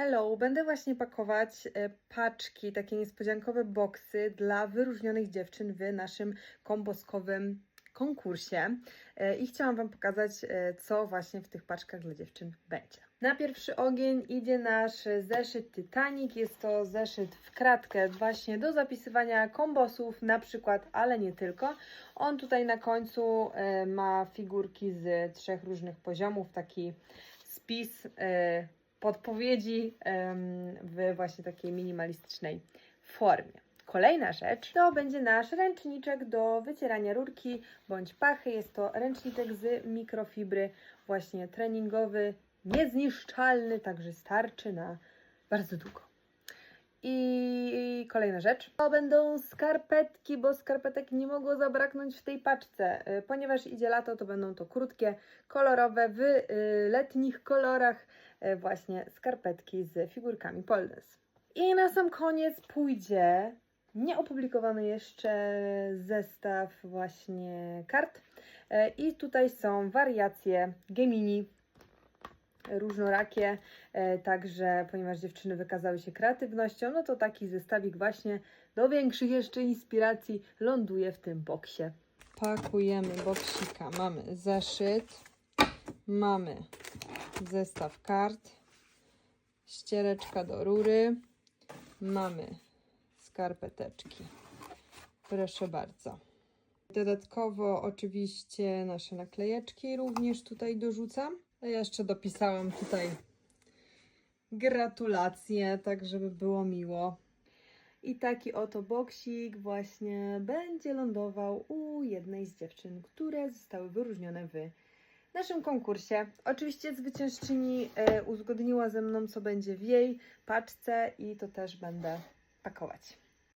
Hello, będę właśnie pakować e, paczki, takie niespodziankowe boksy dla wyróżnionych dziewczyn w naszym komboskowym konkursie. E, I chciałam Wam pokazać, e, co właśnie w tych paczkach dla dziewczyn będzie. Na pierwszy ogień idzie nasz zeszyt Titanic. Jest to zeszyt w kratkę właśnie do zapisywania kombosów na przykład, ale nie tylko. On tutaj na końcu ma figurki z trzech różnych poziomów, taki spis podpowiedzi w właśnie takiej minimalistycznej formie. Kolejna rzecz to będzie nasz ręczniczek do wycierania rurki bądź pachy. Jest to ręczniczek z mikrofibry, właśnie treningowy, niezniszczalny, także starczy na bardzo długo. I kolejna rzecz. To będą skarpetki, bo skarpetek nie mogło zabraknąć w tej paczce. Y, Ponieważ idzie lato, to będą to krótkie, kolorowe, w y, letnich kolorach y, właśnie skarpetki z figurkami dance. I na sam koniec pójdzie nieopublikowany jeszcze zestaw właśnie kart. I tutaj są wariacje Gemini różnorakie, e, także ponieważ dziewczyny wykazały się kreatywnością, no to taki zestawik właśnie do większych jeszcze inspiracji ląduje w tym boksie. Pakujemy boksika. Mamy zeszyt, mamy zestaw kart, ściereczka do rury, mamy skarpeteczki. Proszę bardzo. Dodatkowo oczywiście nasze naklejeczki również tutaj dorzucam. A jeszcze dopisałam tutaj gratulacje, tak żeby było miło. I taki oto boksik właśnie będzie lądował u jednej z dziewczyn, które zostały wyróżnione w naszym konkursie. Oczywiście zwyciężczyni e, uzgodniła ze mną, co będzie w jej paczce i to też będę pakować.